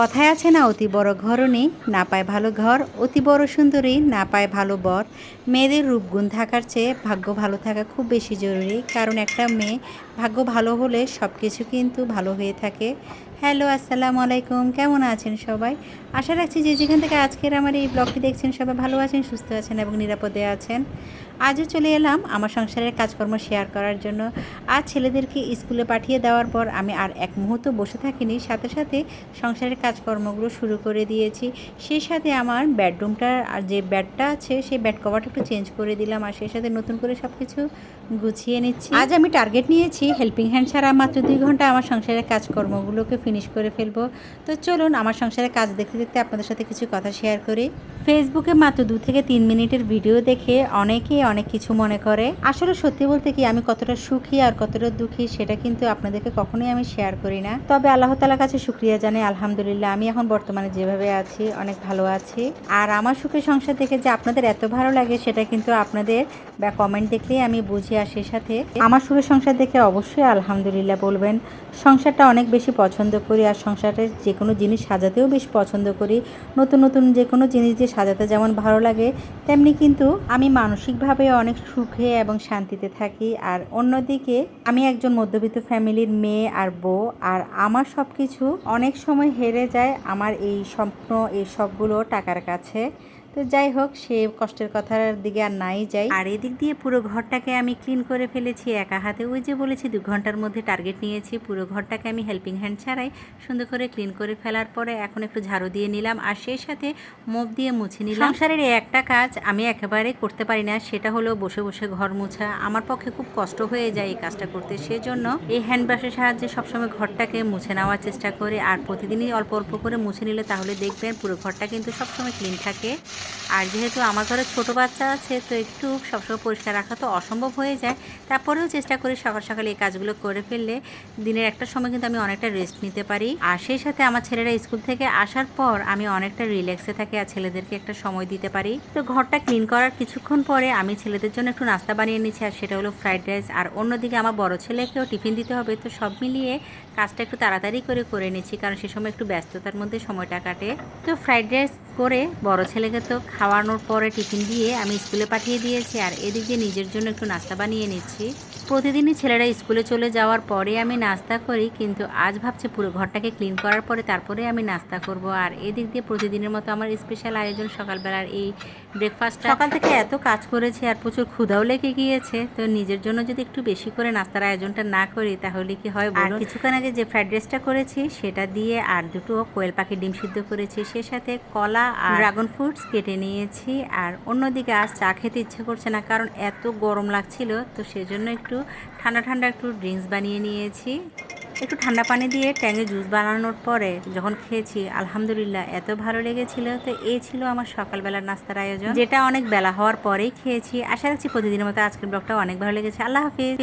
কথায় আছে না, অতি বড় নেই না পায় ভালো ঘর, অতি বড় সুন্দরী, না পায় ভালো বর। মেয়েদের রূপগুণ থাকার চেয়ে ভাগ্য ভালো থাকা খুব বেশি জরুরি, কারণ একটা মেয়ে ভাগ্য ভালো হলে সব কিছু কিন্তু ভালো হয়ে থাকে। হ্যালো, আসসালামু আলাইকুম, কেমন আছেন সবাই? আশা রাখছি যে যেখান থেকে আজকের আমার এই ব্লগটি দেখছেন সবাই ভালো আছেন, সুস্থ আছেন এবং নিরাপদে আছেন। আজও চলে এলাম আমার সংসারের কাজকর্ম শেয়ার করার জন্য। আর ছেলেদেরকে স্কুলে পাঠিয়ে দেওয়ার পর আমি আর এক মুহূর্ত বসে থাকিনি, সাথে সাথে সংসারের কাজকর্মগুলো শুরু করে দিয়েছি। সেই সাথে আমার বেডরুমটার আর যে বেডটা আছে, সেই বেড কভারটা একটু চেঞ্জ করে দিলাম আর সেই সাথে নতুন করে সব কিছু গুছিয়ে নিচ্ছি। আজ আমি টার্গেট নিয়েছি হেল্পিং হ্যান্ড ছাড়া মাত্র দুই ঘণ্টা আমার সংসারের কাজকর্মগুলোকে ফিনিশ করে ফেলব। তো চলুন আমার সংসারের কাজ দেখতে দেখতে আপনাদের সাথে কিছু কথা শেয়ার করি। ফেসবুকে মাত্র দু থেকে তিন মিনিটের ভিডিও দেখে অনেকেই অনেক কিছু মনে করে। আসলে সত্যি বলতে কি আমি কতটা সুখী আর কতটা দুঃখী সেটা কিন্তু আপনাদেরকে কখনোই আমি শেয়ার করি না। তবে আল্লাহ তালার কাছে শুক্রিয়া জানাই, আলহামদুলিল্লাহ। আমি এখন বর্তমানে যেভাবে আছি, অনেক ভালো আছি। আর আমার সুখের সংসার দেখে যে আপনাদের এত ভালো লাগে, সেটা কিন্তু আপনাদের বা কমেন্ট দেখলেই আমি বুঝি। আর সেই সাথে আমার সুখের সংসার দেখে অবশ্যই আলহামদুলিল্লাহ বলবেন, সংসারটা অনেক বেশি পছন্দ করি। আর সংসারের যে কোনো জিনিস সাজাতেও বেশ পছন্দ করি। নতুন নতুন যে কোনো জিনিস দিয়ে সাজাতে যেমন ভালো লাগে, তেমনি কিন্তু আমি মানসিকভাবে অনেক সুখে এবং শান্তিতে থাকি। আর অন্যদিকে আমি একজন মধ্যবিত্ত ফ্যামিলির মেয়ে আর বউ। আর আমার সব কিছু অনেক সময় হেরে যায় আমার এই স্বপ্ন এই সবগুলো টাকার কাছে। তো যাই হোক, সে কষ্টের কথার দিকে আর নাই যাই। আর এদিক দিয়ে পুরো ঘরটাকে আমি ক্লিন করে ফেলেছি, একা হাতে। ওই যে বলেছি, দু ঘণ্টার মধ্যে টার্গেট নিয়েছি। পুরো ঘরটাকে আমি হেল্পিং হ্যান্ড ছাড়াই সুন্দর করে ক্লিন করে ফেলার পরে এখন একটু ঝাড়ু দিয়ে নিলাম আর সেই সাথে মুখ দিয়ে মুছে নিলাম। সংসারের একটা কাজ আমি একেবারে করতে পারি না, সেটা হলো বসে বসে ঘর মোছা। আমার পক্ষে খুব কষ্ট হয়ে যায় এই কাজটা করতে, সেজন্য এই হ্যান্ড ব্রাশের সাহায্যে সবসময় ঘরটাকে মুছে নেওয়ার চেষ্টা করি। আর প্রতিদিনই অল্প অল্প করে মুছে নিলে তাহলে দেখবেন পুরো ঘরটা কিন্তু সবসময় ক্লিন থাকে। আর যেহেতু আমার ঘরে ছোট বাচ্চা আছে, তো একটু সবসময় পরিষ্কার রাখা তো অসম্ভব হয়ে যায়। তারপরেও চেষ্টা করি সকাল সকালে এই কাজগুলো করে ফেললে দিনের একটা সময় কিন্তু আমি অনেকটা রেস্ট নিতে পারি। আর সেই সাথে আমার ছেলেরা স্কুল থেকে আসার পর আমি অনেকটা রিল্যাক্সে থাকি আর ছেলেদেরকে একটা সময় দিতে পারি। তো ঘরটা ক্লিন করার কিছুক্ষণ পরে আমি ছেলেদের জন্য একটু নাস্তা বানিয়ে নিচ্ছি, আর সেটা হলো ফ্রাইড রাইস আর অন্যদিকে আমার বড় ছেলেকেও টিফিন দিতে হবে, তো সব মিলিয়ে কাজটা একটু তাড়াতাড়ি করে করে নিচ্ছি, কারণ সে সময় একটু ব্যস্ততার মধ্যে সময়টা কাটে। তো ফ্রাইড রাইস করে বড় ছেলেকে তো খাওয়ানোর পরে টিফিন দিয়ে আমি স্কুলে পাঠিয়ে দিয়েছি আর এদিক দিয়ে নিজের জন্য একটু নাস্তা বানিয়ে নিচ্ছি। প্রতিদিনই ছেলেরা স্কুলে চলে যাওয়ার পরে আমি নাস্তা করি কিন্তু আজ ভাবছি পুরো ঘরটাকে ক্লিন করার পরে তারপরে আমি নাস্তা করব। আর এদিক দিয়ে প্রতিদিনের মতো আমার স্পেশাল আয়োজন সকালবেলার এই ব্রেকফাস্টটা সকাল থেকে এত কাজ করেছি আর প্রচুর ক্ষুধাও লেগে গিয়েছে তো নিজের জন্য যদি একটু বেশি করে নাস্তার আয়োজনটা না করি তাহলে কি হয় আর কিছুক্ষণ আগে যে ফ্রাইড রাইসটা করেছি সেটা দিয়ে আর দুটো কোয়েল পাখি ডিম সিদ্ধ করেছি সে সাথে কলা আর ড্রাগন ফ্রুটস কেটে নিয়েছি আর অন্যদিকে আজ চা খেতে ইচ্ছে করছে না কারণ এত গরম লাগছিল তো সেজন্য একটু ঠান্ডা ঠান্ডা একটু ড্রিঙ্কস বানিয়ে নিয়েছি। একটু ঠান্ডা পানি দিয়ে ট্যাঙে জুস বানানোর পরে যখন খেয়েছি, আলহামদুলিল্লাহ এত ভালো লেগেছিল। তো এই ছিল আমার সকালবেলার নাস্তার আয়োজন। যেটা অনেক বেলা হওয়ার পরেই খেয়েছি। আশা রাখছি প্রতিদিনের মতো আজকের ব্লগটা অনেক ভালো লেগেছে। আল্লাহ হাফিজ।